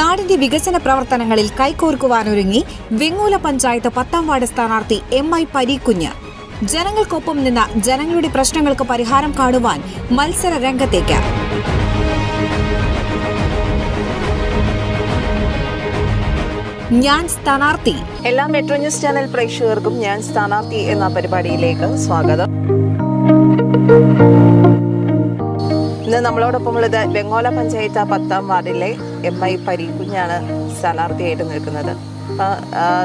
നാടിന്റെ വികസന പ്രവർത്തനങ്ങളിൽ കൈകോർക്കുവാനൊരുങ്ങി വെങ്ങൂല പഞ്ചായത്ത് പത്താം വാർഡ് സ്ഥാനാർത്ഥി എം ഐ പരീക്കുഞ്ഞ്. ജനങ്ങൾക്കൊപ്പം നിന്ന ജനങ്ങളുടെ പ്രശ്നങ്ങൾക്ക് പരിഹാരം കാണുവാൻ മത്സര രംഗത്തേക്ക്. ഞാൻ സ്ഥാനാർത്ഥി. എല്ലാ മെട്രോ ന്യൂസ് ചാനൽ പ്രേക്ഷകർക്കും ഞാൻ സ്ഥാനാർത്ഥി എന്ന പരിപാടിയിലേക്ക് സ്വാഗതം. ഇന്ന് നമ്മളോടൊപ്പം ഉള്ളത് വെങ്ങോല പഞ്ചായത്ത് പത്താം വാർഡിലെ എം ഐ പരീക്കുഞ്ഞാണ് സ്ഥാനാർത്ഥിയായിട്ട് നിൽക്കുന്നത്. അപ്പോൾ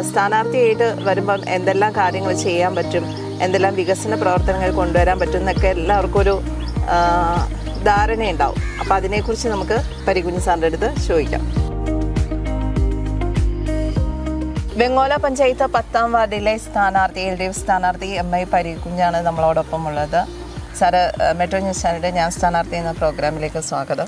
സ്ഥാനാർത്ഥിയായിട്ട് വരുമ്പം എന്തെല്ലാം കാര്യങ്ങൾ ചെയ്യാൻ പറ്റും എന്തെല്ലാം വികസന പ്രവർത്തനങ്ങൾ കൊണ്ടുവരാൻ പറ്റും എന്നൊക്കെ എല്ലാവർക്കും ഒരു ധാരണയുണ്ടാവും. അപ്പോൾ അതിനെക്കുറിച്ച് നമുക്ക് പരികുഞ്ഞ് സാറിന്റെ അടുത്ത് ചോദിക്കാം. വെങ്ങോല പഞ്ചായത്ത് പത്താം വാർഡിലെ സ്ഥാനാർത്ഥി എൽ ഡി എഫ് സ്ഥാനാർത്ഥി എം ഐ പരീക്കുഞ്ഞാണ് നമ്മളോടൊപ്പം ഉള്ളത്. സാറ് മെട്രോ ന്യൂസ് ചാനലിന്റെ ഞാൻ സ്ഥാനാർത്ഥി എന്ന പ്രോഗ്രാമിലേക്ക് സ്വാഗതം.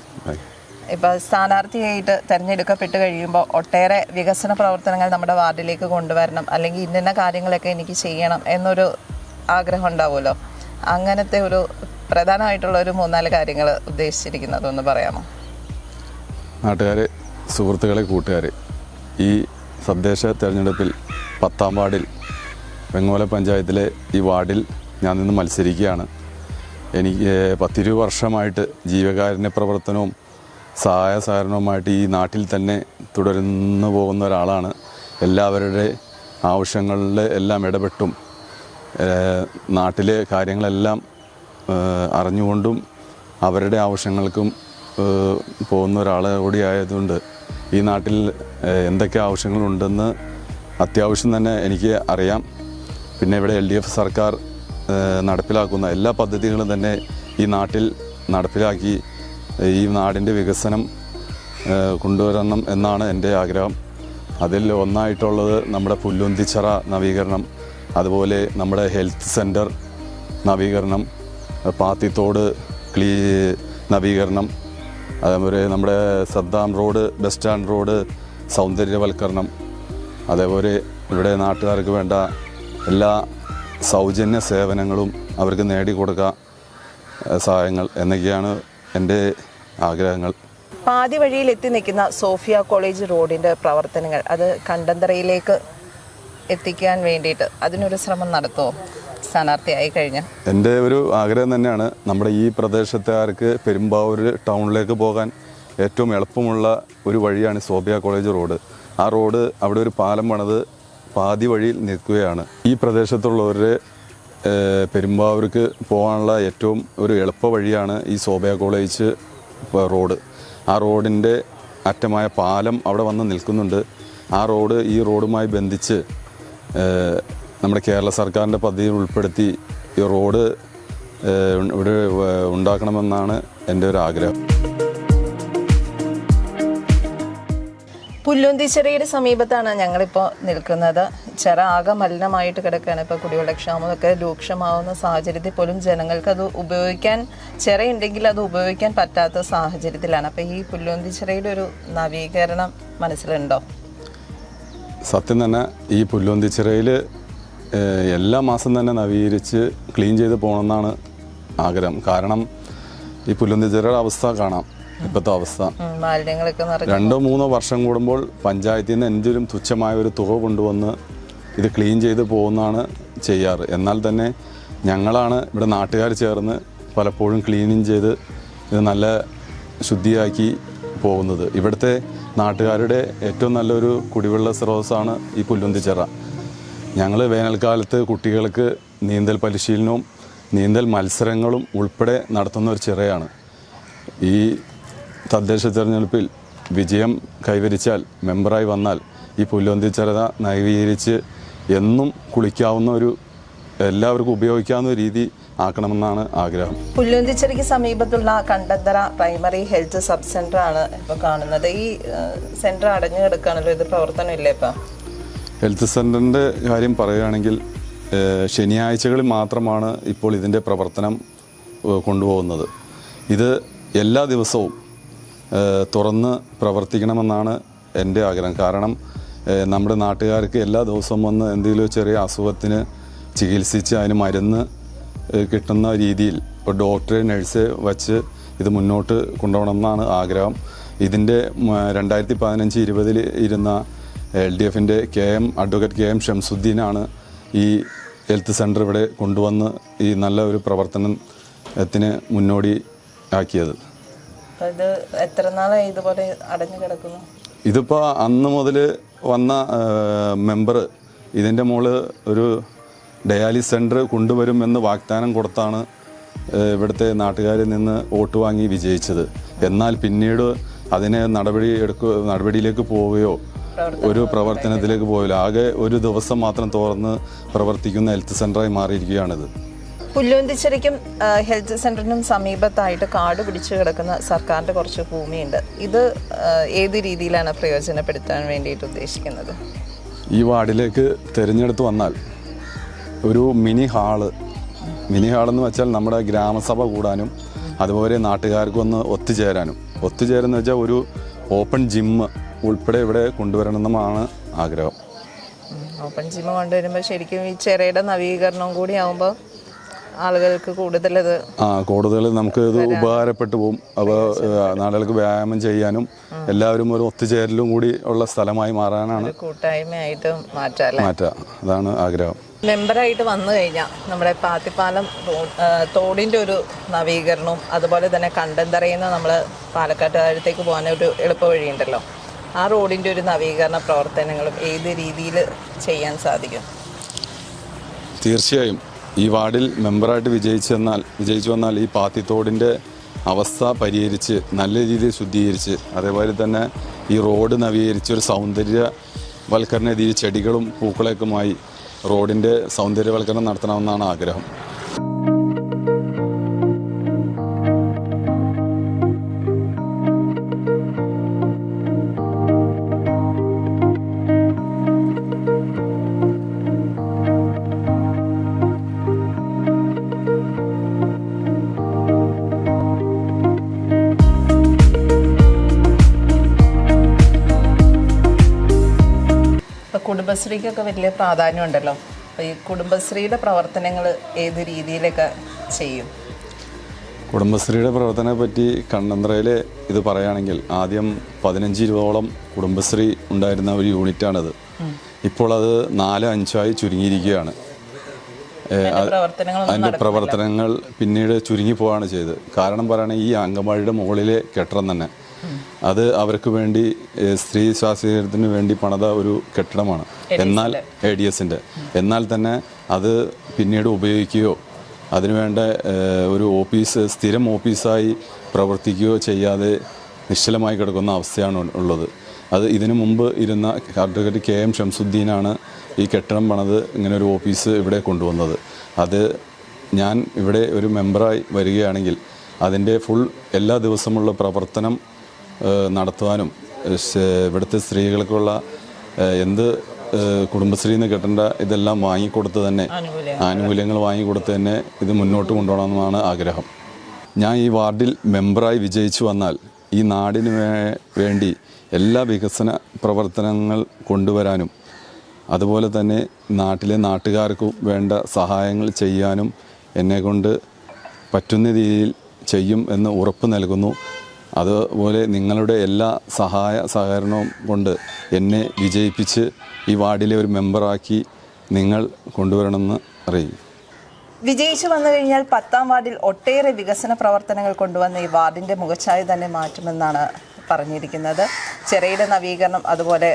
ഇപ്പോൾ സ്ഥാനാർത്ഥിയായിട്ട് തിരഞ്ഞെടുക്കപ്പെട്ട് കഴിയുമ്പോൾ ഒട്ടേറെ വികസന പ്രവർത്തനങ്ങൾ നമ്മുടെ വാർഡിലേക്ക് കൊണ്ടുവരണം അല്ലെങ്കിൽ ഇന്ന കാര്യങ്ങളൊക്കെ എനിക്ക് ചെയ്യണം എന്നൊരു ആഗ്രഹം ഉണ്ടാവുമല്ലോ. അങ്ങനത്തെ ഒരു പ്രധാനമായിട്ടുള്ള ഒരു മൂന്നാൽ കാര്യങ്ങൾ ഉദ്ദേശിച്ചിരിക്കുന്നത് ഒന്ന് പറയാമോ? നാട്ടുകാരെ സുഹൃത്തുക്കളെ കൂട്ടുകാരെ ഈ തദ്ദേശ തിരഞ്ഞെടുപ്പിൽ പത്താം വാർഡിൽ വെങ്ങോല പഞ്ചായത്തിലെ ഈ വാർഡിൽ ഞാൻ നിന്ന് മത്സരിക്കുകയാണ്. എനിക്ക് പത്തിരുപത് വർഷമായിട്ട് ജീവകാരുണ്യ പ്രവർത്തനവും സഹായ സഹകരണവുമായിട്ട് ഈ നാട്ടിൽ തന്നെ തുടരുന്നു പോകുന്ന ഒരാളാണ്. എല്ലാവരുടെ ആവശ്യങ്ങളിൽ എല്ലാം ഇടപെട്ടും. നാട്ടിലെ കാര്യങ്ങളെല്ലാം അറിഞ്ഞുകൊണ്ടും അവരുടെ ആവശ്യങ്ങൾക്കും പോകുന്ന ഒരാൾ കൂടി ആയതുകൊണ്ട് ഈ നാട്ടിൽ എന്തൊക്കെ ആവശ്യങ്ങളുണ്ടെന്ന് അത്യാവശ്യം തന്നെ എനിക്ക് അറിയാം. പിന്നെ ഇവിടെ എൽ ഡി എഫ് സർക്കാർ നടപ്പിലാക്കുന്ന എല്ലാ പദ്ധതികളും തന്നെ ഈ നാട്ടിൽ നടപ്പിലാക്കി ഈ നാടിന്റെ വികസനം കൊണ്ടുവരണം എന്നാണ് എന്റെ ആഗ്രഹം. അതിൽ ഒന്നായിട്ടുള്ളത് നമ്മുടെ പുല്ലുന്തിച്ചറ നവീകരണം അതുപോലെ നമ്മുടെ ഹെൽത്ത് സെന്റർ നവീകരണം പാത്തിത്തോട് ക്ലീ നവീകരണം അതേപോലെ നമ്മുടെ Saddam road bus stand road സൗന്ദര്യവൽക്കരണം അതേപോലെ ഇവിടെ നാട്ടുകാർക്ക് വേണ്ട എല്ലാ സൗജന്യ സേവനങ്ങളും അവർക്ക് നേടിക്കൊടുക്കുക സഹായങ്ങൾ എന്നൊക്കെയാണ് എന്റെ ആഗ്രഹങ്ങൾ. പാതി വഴിയിൽ എത്തി നിൽക്കുന്ന സോഫിയ കോളേജ് റോഡിന്റെ പ്രവർത്തനങ്ങൾ അത് കണ്ടന്തറയിലേക്ക് എത്തിക്കാൻ വേണ്ടിയിട്ട് അതിനൊരു ശ്രമം നടത്തുമോ സ്ഥാനാർത്ഥിയായി കഴിഞ്ഞ. എന്റെ ഒരു ആഗ്രഹം തന്നെയാണ് നമ്മുടെ ഈ പ്രദേശത്തുകാർക്ക് പെരുമ്പാവൂർ ടൗണിലേക്ക് പോകാൻ ഏറ്റവും എളുപ്പമുള്ള ഒരു വഴിയാണ് സോഫിയ കോളേജ് റോഡ്. ആ റോഡ് അവിടെ ഒരു പാലം പണിത് പാതി വഴിയിൽ നിൽക്കുകയാണ്. ഈ പ്രദേശത്തുള്ളവരുടെ പെരുമ്പാവൂർക്ക് പോകാനുള്ള ഏറ്റവും ഒരു എളുപ്പ വഴിയാണ് ഈ സോബിയ കോളേജ് റോഡ്. ആ റോഡിന്റെ അറ്റമായ പാലം അവിടെ വന്ന് നിൽക്കുന്നുണ്ട്. ആ റോഡ് ഈ റോഡുമായി ബന്ധിച്ച് നമ്മുടെ കേരള സർക്കാരിന്റെ പദ്ധതിയിൽ ഉൾപ്പെടുത്തി ഈ റോഡ് ഇവിടെ ഉണ്ടാക്കണമെന്നാണ് എന്റെ ഒരു ആഗ്രഹം. പുല്ലുന്തിച്ചെറിയുടെ സമീപത്താണ് ഞങ്ങളിപ്പോൾ നിൽക്കുന്നത്. ചിറ ആകെ മലിനമായിട്ട് കിടക്കുകയാണ് ഇപ്പോൾ കുടിവെള്ള ക്ഷാമമൊക്കെ രൂക്ഷമാവുന്ന സാഹചര്യത്തിൽ പോലും ജനങ്ങൾക്ക് അത് ഉപയോഗിക്കാൻ ചിറയുണ്ടെങ്കിൽ അത് ഉപയോഗിക്കാൻ പറ്റാത്ത സാഹചര്യത്തിലാണ്. അപ്പോൾ ഈ പുല്ലുവന്തി ചിറയുടെ ഒരു നവീകരണം മനസ്സിലുണ്ടോ? സത്യം തന്നെ ഈ പുല്ലുവന്തി ചിറയിൽ എല്ലാ മാസം തന്നെ നവീകരിച്ച് ക്ലീൻ ചെയ്ത് പോകണമെന്നാണ് ആഗ്രഹം. കാരണം ഈ പുല്ലുവന്തി ചിറയുടെ അവസ്ഥ കാണാം. ഇപ്പോഴത്തെ അവസ്ഥ. രണ്ടോ മൂന്നോ വർഷം കൂടുമ്പോൾ പഞ്ചായത്തിൽ നിന്ന് എന്തെങ്കിലും തുച്ഛമായ ഒരു തുക കൊണ്ടുവന്ന് ഇത് ക്ലീൻ ചെയ്ത് പോകുന്നതാണ് ചെയ്യാറ്. എന്നാൽ തന്നെ ഞങ്ങളാണ് ഇവിടെ നാട്ടുകാർ ചേർന്ന് പലപ്പോഴും ക്ലീനിങ് ചെയ്ത് ഇത് നല്ല ശുദ്ധിയാക്കി പോകുന്നത്. ഇവിടുത്തെ നാട്ടുകാരുടെ ഏറ്റവും നല്ലൊരു കുടിവെള്ള സ്രോതസ്സാണ് ഈ പുല്ലുന്തിച്ചിറ ഞങ്ങൾ വേനൽക്കാലത്ത് കുട്ടികൾക്ക് നീന്തൽ പരിശീലനവും നീന്തൽ മത്സരങ്ങളും ഉൾപ്പെടെ നടത്തുന്ന ഒരു ചിറയാണ്. ഈ തദ്ദേശ തിരഞ്ഞെടുപ്പിൽ വിജയം കൈവരിച്ചാൽ മെമ്പറായി വന്നാൽ ഈ പുല്ലുവന്തിച്ചിറ നവീകരിച്ച് എന്നും കുളിക്കാവുന്ന ഒരു എല്ലാവർക്കും ഉപയോഗിക്കാവുന്ന രീതി ആക്കണമെന്നാണ് ആഗ്രഹം. പുല്ലുന്തിച്ചിറയ്ക്ക് സമീപത്തുള്ള Kandanthara primary health sub centre ആണ് ഇപ്പോൾ കാണുന്നത്. ഈ സെന്റർ അടഞ്ഞു കിടക്കുകയാണല്ലോ ഇത് പ്രവർത്തനം ഇല്ലേ ഇപ്പം? ഹെൽത്ത് സെന്ററിന്റെ കാര്യം പറയുകയാണെങ്കിൽ ശനിയാഴ്ചകളിൽ മാത്രമാണ് ഇപ്പോൾ ഇതിന്റെ പ്രവർത്തനം കൊണ്ടുപോകുന്നത്. ഇത് എല്ലാ ദിവസവും തുറന്ന് പ്രവർത്തിക്കണമെന്നാണ് എന്റെ ആഗ്രഹം. കാരണം നമ്മുടെ നാട്ടുകാർക്ക് എല്ലാ ദിവസവും വന്ന് എന്തെങ്കിലും ചെറിയ അസുഖത്തിന് ചികിത്സിച്ച് അതിന് മരുന്ന് കിട്ടുന്ന രീതിയിൽ ഇപ്പോൾ ഡോക്ടറെ നഴ്സ് വച്ച് ഇത് മുന്നോട്ട് കൊണ്ടുപോകണമെന്നാണ് ആഗ്രഹം. ഇതിന്റെ രണ്ടായിരത്തി പതിനഞ്ച് ഇരുപതിൽ ഇരുന്ന എൽ ഡി എഫിന്റെ K M advocate K M ഷംസുദ്ദീനാണ് ഈ ഹെൽത്ത് സെന്റർ ഇവിടെ കൊണ്ടുവന്ന് ഈ നല്ല ഒരു പ്രവർത്തനത്തിന് മുന്നോടി ആക്കിയത്. ഇത് എത്ര നാളായി ഇതുപോലെ അടഞ്ഞു കിടക്കുന്നു? ഇതിപ്പോൾ അന്ന് മുതൽ വന്ന മെമ്പർ ഇതിന്റെ മുകളിൽ ഒരു ഡയാലിസ് സെന്റർ കൊണ്ടുവരുമെന്ന് വാഗ്ദാനം കൊടുത്താണ് ഇവിടുത്തെ നാട്ടുകാരിൽ നിന്ന് വോട്ട് വാങ്ങി വിജയിച്ചത്. എന്നാൽ പിന്നീട് അതിനെ നടപടി എടുക്കുക നടപടിയിലേക്ക് പോവുകയോ ഒരു പ്രവർത്തനത്തിലേക്ക് പോവില്ല. ആകെ ഒരു ദിവസം മാത്രം തുറന്ന് പ്രവർത്തിക്കുന്ന ഹെൽത്ത് സെന്ററായി മാറിയിരിക്കുകയാണിത്. പുല്ലുവന്തിച്ചരയ്ക്കും ആ, ഹെൽത്ത് സെന്ററിനും സമീപത്തായിട്ട് കാട് പിടിച്ചു കിടക്കുന്ന സർക്കാരിന്റെ കുറച്ച് ഭൂമിയുണ്ട്. ഇത് ഏത് രീതിയിലാണ് പ്രയോജനപ്പെടുത്താൻ വേണ്ടിയിട്ട് ഉദ്ദേശിക്കുന്നത്? ഈ വാർഡിലേക്ക് തിരഞ്ഞെടുത്ത് വന്നാൽ ഒരു മിനി ഹാൾ മിനി ഹാളെന്ന് വെച്ചാൽ നമ്മുടെ ഗ്രാമസഭ കൂടാനും അതുപോലെ നാട്ടുകാർക്കൊന്ന് ഒത്തുചേരാനും. ഒത്തുചേരുന്ന വെച്ചാൽ ഒരു ഓപ്പൺ ജിമ്മ് ഉൾപ്പെടെ ഇവിടെ കൊണ്ടുവരണമെന്നാണ് ആഗ്രഹം. ഓപ്പൺ ജിമ്മ് കൊണ്ടുവരുമ്പോൾ ശരിക്കും ഈ ചെറിയുടെ നവീകരണം കൂടി ആകുമ്പോൾ ആളുകൾക്ക് കൂടുതലത് ആ കൂടുതൽ നമുക്ക് ഇത് ഉപകാരപ്പെട്ടു പോകും. അപ്പോൾ നാളുകൾക്ക് വ്യായാമം ചെയ്യാനും എല്ലാവരും ഒരു ഒത്തുചേരലും കൂടി ഉള്ള സ്ഥലമായി മാറാനാണ് കൂട്ടായ്മയായിട്ട് മാറ്റാം മാറ്റാം. അതാണ് ആഗ്രഹം. മെമ്പറായിട്ട് വന്നു കഴിഞ്ഞാൽ നമ്മുടെ പാത്തിപ്പാലം തോടിന്റെ ഒരു നവീകരണവും അതുപോലെ തന്നെ കണ്ടന്തറയിൽ നിന്ന് നമ്മൾ പാലക്കാട്ട് താഴത്തേക്ക് പോകാൻ ഒരു എളുപ്പ വഴിയുണ്ടല്ലോ. ആ റോഡിന്റെ ഒരു നവീകരണ പ്രവർത്തനങ്ങളും ഏത് രീതിയിൽ ചെയ്യാൻ സാധിക്കും? തീർച്ചയായും. ഈ വാർഡിൽ മെമ്പറായിട്ട് വിജയിച്ചു വന്നാൽ വിജയിച്ചു വന്നാൽ ഈ പാത്തിത്തോടിന്റെ അവസ്ഥ പരിഹരിച്ച് നല്ല രീതിയിൽ ശുദ്ധീകരിച്ച് അതേപോലെ തന്നെ ഈ റോഡ് നവീകരിച്ച് ഒരു സൗന്ദര്യവൽക്കരണ രീതിയിൽ ചെടികളും പൂക്കളൊക്കെയുമായി റോഡിന്റെ സൗന്ദര്യവൽക്കരണം നടത്തണമെന്നാണ് ആഗ്രഹം. കുടുംബശ്രീക്കൊക്കെ വലിയ പ്രാധാന്യം ഉണ്ടല്ലോ അപ്പോൾ ഈ കുടുംബശ്രീയുടെ പ്രവർത്തനങ്ങൾ ഏത് രീതിയിലൊക്കെ ചെയ്യും? കുടുംബശ്രീയുടെ പ്രവർത്തനത്തെ പറ്റി കണ്ണന്ത്രയിൽ ഇത് പറയുകയാണെങ്കിൽ ആദ്യം പതിനഞ്ച് ഇരുപതോളം കുടുംബശ്രീ ഉണ്ടായിരുന്ന ഒരു യൂണിറ്റാണിത്. ഇപ്പോൾ അത് നാല് അഞ്ചായി ചുരുങ്ങിയിരിക്കുകയാണ്. അതിന്റെ പ്രവർത്തനങ്ങൾ പിന്നീട് ചുരുങ്ങി പോവുകയാണ് ചെയ്തത്. കാരണം പറയുകയാണെങ്കിൽ ഈ അങ്കമാടിയുടെ മുകളിലെ കെട്ടിടം തന്നെ. അത് അവർക്ക് വേണ്ടി സ്ത്രീ സ്വാശ്രയത്തിന് വേണ്ടി പണിത ഒരു കെട്ടിടമാണ്. എന്നാൽ എ ഡി എസിന്റെ എന്നാൽ തന്നെ അത് പിന്നീട് ഉപയോഗിക്കുകയോ അതിനുവേണ്ട ഒരു ഓഫീസ് സ്ഥിരം ഓഫീസായി പ്രവർത്തിക്കുകയോ ചെയ്യാതെ നിശ്ചലമായി കിടക്കുന്ന അവസ്ഥയാണ് ഉള്ളത്. അത് ഇതിനു മുമ്പ് ഇരുന്ന അഡ്വക്കേറ്റ് കെ എം ഷംസുദ്ദീനാണ് ഈ കെട്ടിടം പണത് ഇങ്ങനെ ഒരു ഓഫീസ് ഇവിടെ കൊണ്ടുവന്നത്. അത് ഞാൻ ഇവിടെ ഒരു മെമ്പറായി വരികയാണെങ്കിൽ അതിന്റെ ഫുൾ എല്ലാ ദിവസമുള്ള പ്രവർത്തനം നടത്തുവാനും ഇവിടുത്തെ സ്ത്രീകൾക്കുള്ള എന്ത് കുടുംബശ്രീ കുടുംബശ്രീയിൽ നിന്ന് കിട്ടേണ്ട ഇതെല്ലാം വാങ്ങിക്കൊടുത്ത് തന്നെ ആനുകൂല്യം. ആനുകൂല്യങ്ങൾ വാങ്ങിക്കൊടുത്ത് തന്നെ ഇത് മുന്നോട്ട് കൊണ്ടുപോകണമെന്നാണ് ആഗ്രഹം. ഞാൻ ഈ വാർഡിൽ മെമ്പറായി വിജയിച്ചു വന്നാൽ ഈ നാടിന് വേണ്ടി എല്ലാ വികസന പ്രവർത്തനങ്ങൾ കൊണ്ടുവരാനും അതുപോലെ തന്നെ നാട്ടിലെ നാട്ടുകാർക്കും വേണ്ട സഹായങ്ങൾ ചെയ്യാനും എന്നെക്കൊണ്ട് പറ്റുന്ന രീതിയിൽ ചെയ്യും എന്ന് ഉറപ്പ് നൽകുന്നു. അതുപോലെ നിങ്ങളുടെ എല്ലാ സഹായ സഹകരണവും കൊണ്ട് എന്നെ വിജയിപ്പിച്ച് ഈ വാർഡിലെ ഒരു മെമ്പറാക്കി നിങ്ങൾ കൊണ്ടുവരണമെന്ന് അറിയിക്കും വിജയിച്ചു വന്നു കഴിഞ്ഞാൽ പത്താം വാർഡിൽ ഒട്ടേറെ വികസന പ്രവർത്തനങ്ങൾ കൊണ്ടുവന്ന ഈ വാർഡിന്റെ മുഖച്ഛായ തന്നെ മാറ്റുമെന്നാണ് പറഞ്ഞിരിക്കുന്നത്. ചെറിയുടെ നവീകരണം അതുപോലെ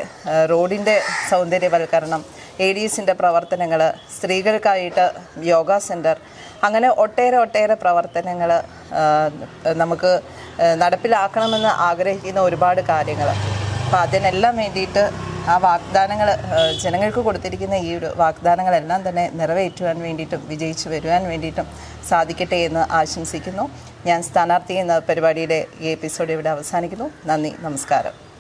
റോഡിന്റെ സൗന്ദര്യവൽക്കരണം എ ഡി എസിന്റെ പ്രവർത്തനങ്ങൾ സ്ത്രീകൾക്കായിട്ട് യോഗ സെന്റർ അങ്ങനെ ഒട്ടേറെ ഒട്ടേറെ പ്രവർത്തനങ്ങൾ നമുക്ക് നടപ്പിലാക്കണമെന്ന് ആഗ്രഹിക്കുന്ന ഒരുപാട് കാര്യങ്ങൾ. അപ്പോൾ അതിനെല്ലാം വേണ്ടിയിട്ട് ആ വാഗ്ദാനങ്ങൾ ജനങ്ങൾക്ക് കൊടുത്തിരിക്കുന്ന ഈ ഒരു വാഗ്ദാനങ്ങളെല്ലാം തന്നെ നിറവേറ്റുവാൻ വേണ്ടിയിട്ടും വിജയിച്ചു വരുവാൻ വേണ്ടിയിട്ടും സാധിക്കട്ടെ എന്ന് ആശംസിക്കുന്നു. ഞാൻ സ്ഥാനാർത്ഥി എന്ന പരിപാടിയുടെ ഈ എപ്പിസോഡ് ഇവിടെ അവസാനിക്കുന്നു. നന്ദി നമസ്കാരം.